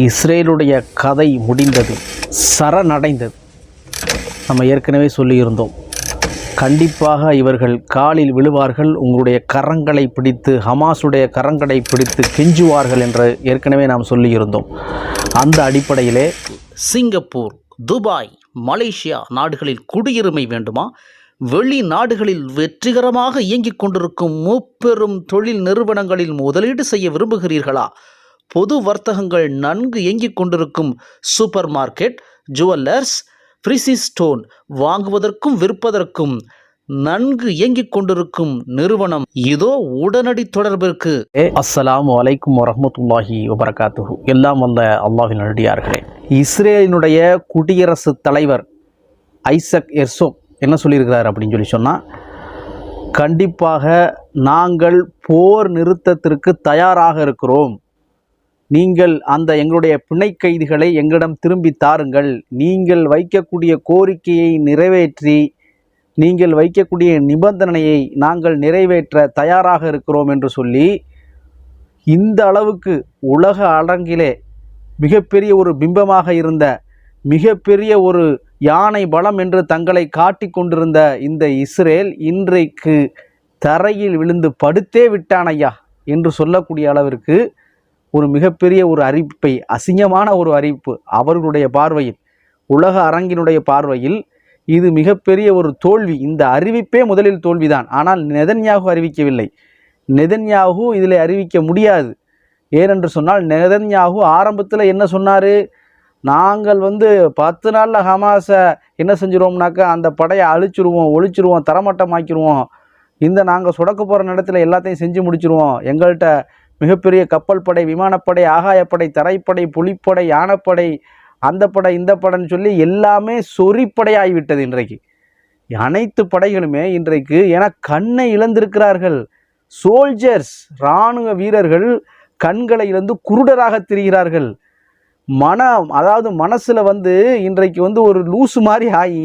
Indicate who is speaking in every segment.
Speaker 1: இஸ்ரேலுடைய கதை முடிந்தது சரணடைந்தது. நம்ம ஏற்கனவே சொல்லியிருந்தோம். கண்டிப்பாக இவர்கள் காலில் விழுவார்கள் உங்களுடைய கரங்களை பிடித்து ஹமாஸுடைய கரங்களை பிடித்து கெஞ்சுவார்கள் என்று ஏற்கனவே நாம் சொல்லியிருந்தோம். அந்த அடிப்படையிலே சிங்கப்பூர் துபாய் மலேசியா நாடுகளில் குடியுரிமை வேண்டுமா? வெளிநாடுகளில் வெற்றிகரமாக இயங்கிக் கொண்டிருக்கும் முப்பெரும் தொழில் நிறுவனங்களில் முதலீடு செய்ய விரும்புகிறீர்களா? பொது வர்த்தகங்கள் நன்கு இயங்கிக் கொண்டிருக்கும் supermarket jewellers precious stone வாங்குவதற்கும் விற்பதற்கும் நன்கு இயங்கிக் கொண்டிருக்கும் நிறுவனம். இதோ உடனடி தொடர்பிற்கு. அஸ்லாம் அலைக்கும் வரமத்துல்லாஹி வபரகாத்து எல்லாம் வந்த அல்லாஹின் நடிகார்களே இஸ்ரேலினுடைய குடியரசுத் தலைவர் ஐசக் எர்சோ என்ன சொல்லியிருக்கிறார் அப்படின்னு சொல்லி சொன்னால் கண்டிப்பாக நாங்கள் போர் நிறுத்தத்திற்கு தயாராக இருக்கிறோம். நீங்கள் அந்த எங்களுடைய பிணை கைதிகளை எங்களிடம் திரும்பி தாருங்கள். நீங்கள் வைக்கக்கூடிய கோரிக்கையை நிறைவேற்றி நீங்கள் வைக்கக்கூடிய நிபந்தனையை நாங்கள் நிறைவேற்ற தயாராக இருக்கிறோம் என்று சொல்லி இந்த அளவுக்கு உலக அரங்கிலே மிகப்பெரிய ஒரு பிம்பமாக இருந்த மிகப்பெரிய ஒரு யானை பலம் என்று தங்களை காட்டி கொண்டிருந்த இந்த இஸ்ரேல் இன்றைக்கு தரையில் விழுந்து படுத்தே விட்டான் ஐயா என்று சொல்லக்கூடிய அளவிற்கு ஒரு மிகப்பெரிய ஒரு அறிவிப்பை அசிங்கமான ஒரு அறிவிப்பு அவர்களுடைய பார்வையில் உலக அரங்கினுடைய பார்வையில் இது மிகப்பெரிய ஒரு தோல்வி. இந்த அறிவிப்பே முதலில் தோல்விதான். ஆனால் நெதன்யாகு அறிவிக்கவில்லை. நெதன்யாகு இதில் அறிவிக்க முடியாது. ஏனென்று சொன்னால் நெதன்யாகு ஆரம்பத்தில் என்ன சொன்னார்? நாங்கள் வந்து பத்து நாளில் ஹமாஸை என்ன செஞ்சிருவோம்னாக்கா அந்த படையை அழிச்சிருவோம் ஒழிச்சிருவோம் தரமட்டமாக்கிடுவோம் இந்த நாங்கள் சுடக்க போகிற நேரத்தில் எல்லாத்தையும் செஞ்சு முடிச்சிருவோம். எங்கள்கிட்ட மிகப்பெரிய கப்பல் படை விமானப்படை ஆகாயப்படை தரைப்படை புலிப்படை யானைப்படை அந்த படை இந்த படைன்னு சொல்லி எல்லாமே சொறிப்படையாகிவிட்டது இன்றைக்கு. அனைத்து படைகளுமே இன்றைக்கு என கண்ணை இழந்திருக்கிறார்கள். சோல்ஜர்ஸ் இராணுவ வீரர்கள் கண்களை இழந்து குருடராக திரிகிறார்கள். மனம் அதாவது மனசில் வந்து இன்றைக்கு வந்து ஒரு லூசு மாதிரி ஆகி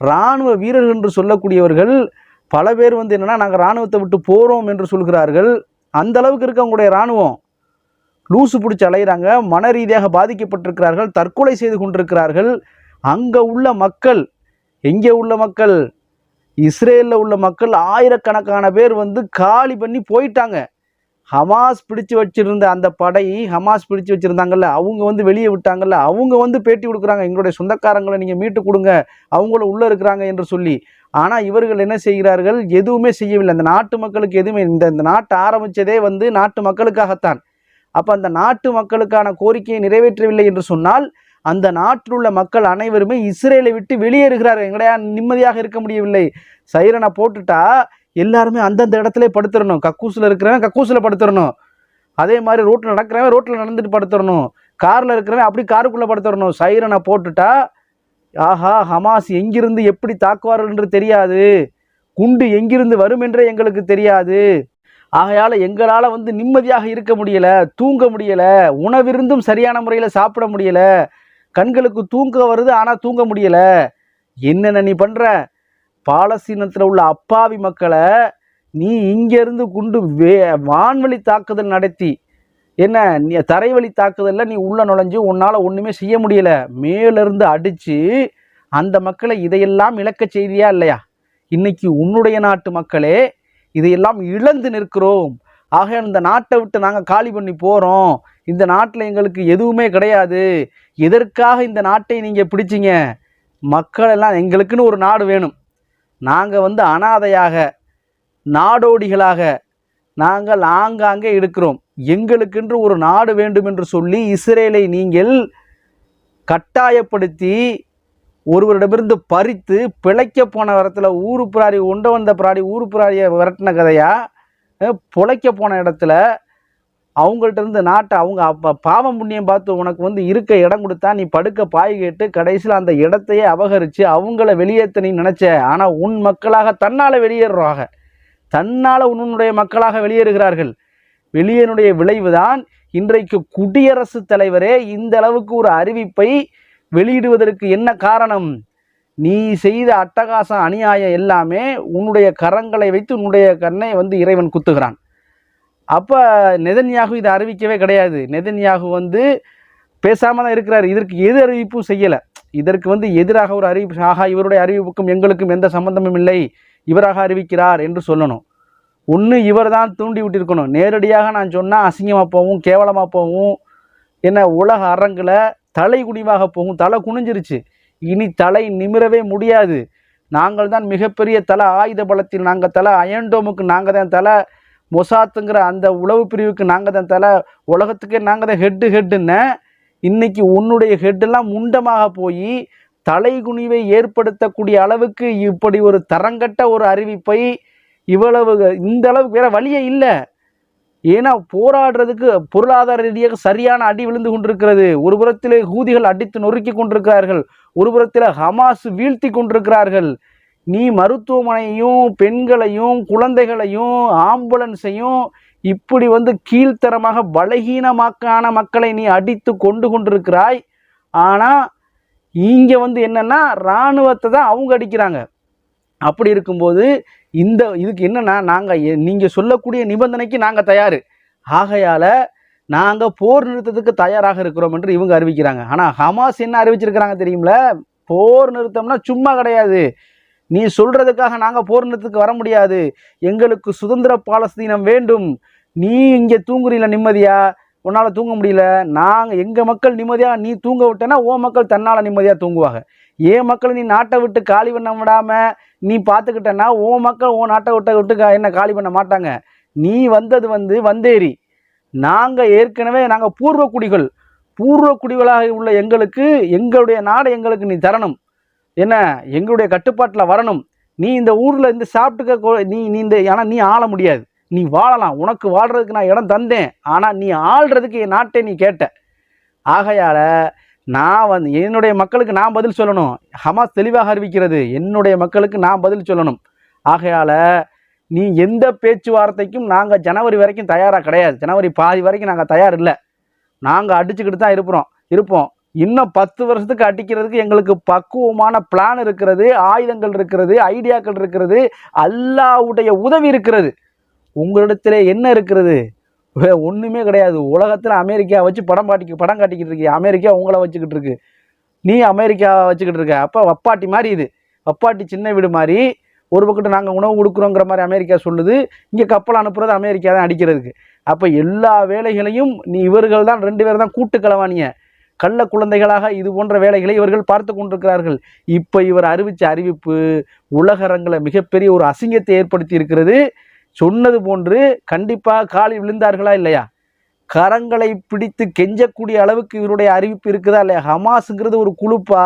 Speaker 1: இராணுவ வீரர்கள் என்று சொல்லக்கூடியவர்கள் பல பேர் வந்து என்னென்னா நாங்கள் இராணுவத்தை விட்டு போகிறோம் என்று சொல்கிறார்கள். அந்த அளவுக்கு இருக்கவங்களுடைய இராணுவம் லூசு பிடிச்சி அலைகிறாங்க மன ரீதியாக பாதிக்கப்பட்டிருக்கிறார்கள். தற்கொலை செய்து கொண்டிருக்கிறார்கள். அங்கே உள்ள மக்கள் எங்கே உள்ள மக்கள் இஸ்ரேலில் உள்ள மக்கள் ஆயிரக்கணக்கான பேர் வந்து காலி பண்ணி போயிட்டாங்க. ஹமாஸ் பிடிச்சு வச்சிருந்த அந்த படை ஹமாஸ் பிடிச்சு வச்சுருந்தாங்கல்ல அவங்க வந்து வெளியே விட்டாங்கல்ல அவங்க வந்து பேட்டி கொடுக்குறாங்க. எங்களுடைய சொந்தக்காரங்களை நீங்கள் மீட்டு கொடுங்க அவங்களும் உள்ளே இருக்கிறாங்க என்று சொல்லி. ஆனால் இவர்கள் என்ன செய்கிறார்கள்? எதுவுமே செய்யவில்லை. அந்த நாட்டு மக்களுக்கு எதுவுமே இந்த இந்த நாட்டை ஆரம்பித்ததே வந்து நாட்டு மக்களுக்காகத்தான். அப்போ அந்த நாட்டு மக்களுக்கான கோரிக்கையை நிறைவேற்றவில்லை என்று சொன்னால் அந்த நாட்டில் உள்ள மக்கள் அனைவருமே இஸ்ரேலை விட்டு வெளியேறுகிறார்கள். எங்கடையா நிம்மதியாக இருக்க முடியவில்லை. சைரனை போட்டுட்டா எல்லாருமே அந்தந்த இடத்துல படுத்துடணும். கக்கூசில் இருக்கிறவன் கக்கூசில் படுத்துடணும். அதே மாதிரி ரோட்டில் நடக்கிறவன் ரோட்டில் நடந்துட்டு படுத்துடணும். காரில் இருக்கிறவன் அப்படி காருக்குள்ளே படுத்துடணும். சைரனை போட்டுட்டா ஆஹா ஹமாஸ் எங்கிருந்து எப்படி தாக்குவார்கள் என்று தெரியாது. குண்டு எங்கிருந்து வரும் என்றே எங்களுக்கு தெரியாது. ஆகையால் எங்களால் வந்து நிம்மதியாக இருக்க முடியலை தூங்க முடியலை உணவிருந்தும் சரியான முறையில் சாப்பிட முடியலை கண்களுக்கு தூங்க வருது ஆனால் தூங்க முடியலை. என்னென்ன நீ பண்ணுற பாலஸ்தீனத்தில் உள்ள அப்பாவி மக்களை நீ இங்கேருந்து குண்டு வே வான்வழி தாக்குதல் நடத்தி என்ன நீ தரைவழி தாக்குதலில் நீ உள்ளே நுழைஞ்சு உன்னால் ஒன்றுமே செய்ய முடியலை. மேலேருந்து அடித்து அந்த மக்களை இதையெல்லாம் இழக்க செய்தியா இல்லையா? இன்னைக்கு உன்னுடைய நாட்டு மக்களே இதையெல்லாம் இழந்து நிற்கிறோம். ஆக இந்த நாட்டை விட்டு நாங்கள் காலி பண்ணி போகிறோம் இந்த நாட்டில் எங்களுக்கு எதுவுமே கிடையாது. எதற்காக இந்த நாட்டை நீங்கள் பிடிச்சிங்க? மக்கள் எல்லாம் எங்களுக்குன்னு ஒரு நாடு வேணும். நாங்கள் வந்து அனாதையாக நாடோடிகளாக நாங்கள் ஆங்காங்கே இருக்கிறோம். எங்களுக்கென்று ஒரு நாடு வேண்டும் என்று சொல்லி இஸ்ரேலை நீங்கள் கட்டாயப்படுத்தி ஒருவரிடமிருந்து பறித்து பிழைக்க போன இடத்துல ஊரு பிராரி உண்ட வந்த பிராடி ஊரு பிராரியை விரட்டின கதையா பிழைக்க போன இடத்துல அவங்கள்ட்ட இருந்து நாட்டை அவங்க அப்போ பாவம் புண்ணியம் பார்த்து உனக்கு வந்து இருக்க இடம் கொடுத்தா நீ படுக்க பாய் கேட்டு கடைசியில் அந்த இடத்தையே அபகரித்து அவங்கள வெளியேற்ற நீ நினச்ச. ஆனால் உன் மக்களாக தன்னால் வெளியேறுறாங்க. தன்னால் உன்னுடைய மக்களாக வெளியேறுகிறார்கள். வெளியேனுடைய விளைவுதான் இன்றைக்கு குடியரசுத் தலைவரே இந்த அளவுக்கு ஒரு அறிவிப்பை வெளியிடுவதற்கு என்ன காரணம்? நீ செய்த அட்டகாசம் அநியாயம் எல்லாமே உன்னுடைய கரங்களை வைத்து உன்னுடைய கண்ணை வந்து இறைவன் குத்துகிறான். அப்போ நெதன்யாகு இதை அறிவிக்கவே கிடையாது. நெதன்யாகு வந்து பேசாமல் தான் இருக்கிறார். இதற்கு எது அறிவிப்பும் செய்யலை. இதற்கு வந்து எதிராக ஒரு அறிவிப்பு ஆகா இவருடைய அறிவிப்புக்கும் எங்களுக்கும் எந்த சம்பந்தமும் இல்லை. இவராக அறிவிக்கிறார் என்று சொல்லணும். ஒன்று இவர் தான் தூண்டி விட்டிருக்கணும். நேரடியாக நான் சொன்னால் அசிங்கமாக போகும் கேவலமாக போகும் என்ன உலக அரங்கில் தலை குனிவாக போகும். தலை குனிஞ்சிருச்சு. இனி தலை நிமிரவே முடியாது. நாங்கள் தான் மிகப்பெரிய தலை ஆயுத பலத்தில் நாங்கள் தலை அயன்டோமுக்கு நாங்கள் தான் தலை மொசாத்துங்கிற அந்த உளவு பிரிவுக்கு நாங்கள் தான் தலை உலகத்துக்கே நாங்கள் தான் ஹெட்டு ஹெட்டுன்னு இன்னைக்கு உன்னுடைய ஹெட்டெல்லாம் முண்டமாக போய் தலைகுனிவை ஏற்படுத்தக்கூடிய அளவுக்கு இப்படி ஒரு தரங்கட்ட ஒரு அறிவிப்பை இவ்வளவு இந்த அளவுக்கு வேற வழியே இல்லை. ஏன்னா போராடுறதுக்கு பொருளாதார ரீதியாக சரியான அடி விழுந்து கொண்டிருக்கிறது. ஒரு புறத்திலே ஹூதிகள் அடித்து நொறுக்கி கொண்டிருக்கிறார்கள். ஒரு புறத்தில் ஹமாஸ் வீழ்த்தி கொண்டிருக்கிறார்கள். நீ மருத்துவமனையும் பெண்களையும் குழந்தைகளையும் ஆம்புலன்ஸையும் இப்படி வந்து கீழ்த்தரமாக பலகீனமாக்கான மக்களை நீ அடித்து கொண்டு கொண்டிருக்கிறாய். ஆனால் இங்கே வந்து என்னென்னா இராணுவத்தை தான் அவங்க அடிக்கிறாங்க. அப்படி இருக்கும்போது இந்த இதுக்கு என்னென்னா நாங்கள் நீங்கள் சொல்லக்கூடிய நிபந்தனைக்கு நாங்கள் தயார். ஆகையால் நாங்கள் போர் நிறுத்தத்துக்கு தயாராக இருக்கிறோம் என்று இவங்க அறிவிக்கிறாங்க. ஆனால் ஹமாஸ் என்ன அறிவிச்சிருக்கிறாங்க தெரியுமில? போர் நிறுத்தம்னா சும்மா கிடையாது. நீ சொல்கிறதுக்காக நாங்கள் போர் நிறுத்தத்துக்கு வர முடியாது. எங்களுக்கு சுதந்திர பாலஸ்தீனம் வேண்டும். நீ இங்கே தூங்குறீல நிம்மதியாக உன்னால் தூங்க முடியல. நாங்கள் எங்கள் மக்கள் நிம்மதியாக நீ தூங்க விட்டேன்னா ஓ மக்கள் தன்னால் நிம்மதியாக தூங்குவாங்க. ஏன் மக்கள் நீ நாட்டை விட்டு காலி பண்ண விடாமல் நீ பார்த்துக்கிட்டேன்னா ஓ மக்கள் ஓ நாட்டை விட்ட விட்டு கா- என்ன காலி பண்ண மாட்டாங்க. நீ வந்தது வந்து வந்தேரி. நாங்கள் ஏற்கனவே நாங்கள் பூர்வ குடிகள். பூர்வ குடிகளாக உள்ள எங்களுக்கு எங்களுடைய நாடை எங்களுக்கு நீ தரணும். என்ன? எங்களுடைய கட்டுப்பாட்டில் வரணும். நீ இந்த ஊரில் இந்த சாப்பிட்டுக்க நீ நீ இந்த ஆனால் நீ ஆள முடியாது. நீ வாழலாம் உனக்கு வாழ்றதுக்கு நான் இடம் தந்தேன் ஆனால் நீ ஆள்றதுக்கு என் நாட்டை நீ கேட்ட. ஆகையால் நான் வந்து என்னுடைய மக்களுக்கு நான் பதில் சொல்லணும். ஹமாஸ் தெளிவாக அறிவிக்கிறது என்னுடைய மக்களுக்கு நான் பதில் சொல்லணும். ஆகையால் நீ எந்த பேச்சுவார்த்தைக்கும் நாங்கள் ஜனவரி வரைக்கும் தயாராக கிடையாது. ஜனவரி பாதி வரைக்கும் நாங்கள் தயார் இல்லை நாங்கள் அடிச்சுக்கிட்டு தான் இருப்போம் இருப்போம். இன்னும் பத்து வருஷத்துக்கு அடிக்கிறதுக்கு எங்களுக்கு பக்குவமான பிளான் இருக்கிறது ஆயுதங்கள் இருக்கிறது ஐடியாக்கள் இருக்கிறது அல்லாவுடைய உதவி இருக்கிறது. உங்களிடத்துல என்ன இருக்கிறது? வே- கிடையாது. உலகத்தில் அமெரிக்கா வச்சு படம் பாட்டி படம் காட்டிக்கிட்டு இருக்கு. அமெரிக்கா உங்களை வச்சுக்கிட்டு இருக்கு. நீ அமெரிக்கா வச்சுக்கிட்டு இருக்க. அப்போ வப்பாட்டி மாதிரி இது. வப்பாட்டி சின்ன வீடு மாதிரி ஒரு பக்கத்து நாங்கள் உணவு கொடுக்குறோங்கிற மாதிரி அமெரிக்கா சொல்லுது. இங்கே கப்பல் அனுப்புறது அமெரிக்கா தான் அடிக்கிறதுக்கு. அப்போ எல்லா வேலைகளையும் நீ இவர்கள் தான் ரெண்டு பேர் தான் கூட்டு களவாணிய கள்ள குழந்தைகளாக இது போன்ற வேலைகளை இவர்கள் பார்த்து கொண்டிருக்கிறார்கள். இப்போ இவர் அறிவித்த அறிவிப்பு உலகரங்களை மிகப்பெரிய ஒரு அசிங்கத்தை ஏற்படுத்தி இருக்கிறது. சொன்னது போன்று கண்டிப்பாக காலி விழுந்தார்களா இல்லையா? கரங்களை பிடித்து கெஞ்சக்கூடிய அளவுக்கு இவருடைய அறிவிப்பு இருக்குதா இல்லையா? ஹமாஸுங்கிறது ஒரு குழுப்பா?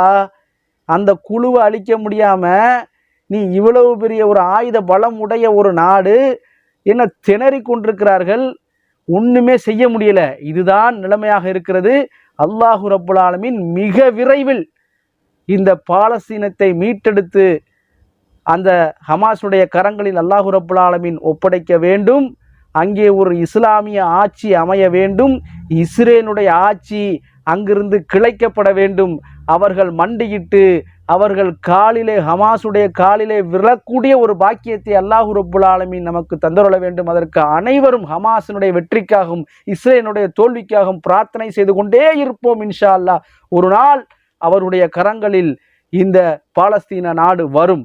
Speaker 1: அந்த குழுவை அழிக்க முடியாமல் நீ இவ்வளவு பெரிய ஒரு ஆயுத பலம் உடைய ஒரு நாடு என்ன திணறி கொண்டிருக்கிறார்கள்? ஒன்றுமே செய்ய முடியல. இதுதான் நிலைமையாக இருக்கிறது. அல்லாஹு ரப்புல் ஆலமின் மிக விரைவில் இந்த பாலஸ்தீனத்தை மீட்டெடுத்து அந்த ஹமாஸுடைய கரங்களில் அல்லாஹு ரபுல்லாலமின் ஆலமீன் ஒப்படைக்க வேண்டும். அங்கே ஒரு இஸ்லாமிய ஆட்சி அமைய வேண்டும். இஸ்ரேனுடைய ஆட்சி அங்கிருந்து கிளைக்கப்பட வேண்டும். அவர்கள் மண்டியிட்டு அவர்கள் காலிலே ஹமாஸுடைய காலிலே விழக்கூடிய ஒரு பாக்கியத்தை அல்லாஹு ரப்புல் ஆலமீன் நமக்கு தந்தருள வேண்டும். அதற்கு அனைவரும் ஹமாஸினுடைய வெற்றிக்காகவும் இஸ்ரேனுடைய தோல்விக்காகவும் பிரார்த்தனை செய்து கொண்டே இருப்போம் இன்ஷா அல்லாஹ். ஒரு நாள் அவருடைய கரங்களில் இந்த பாலஸ்தீன நாடு வரும்.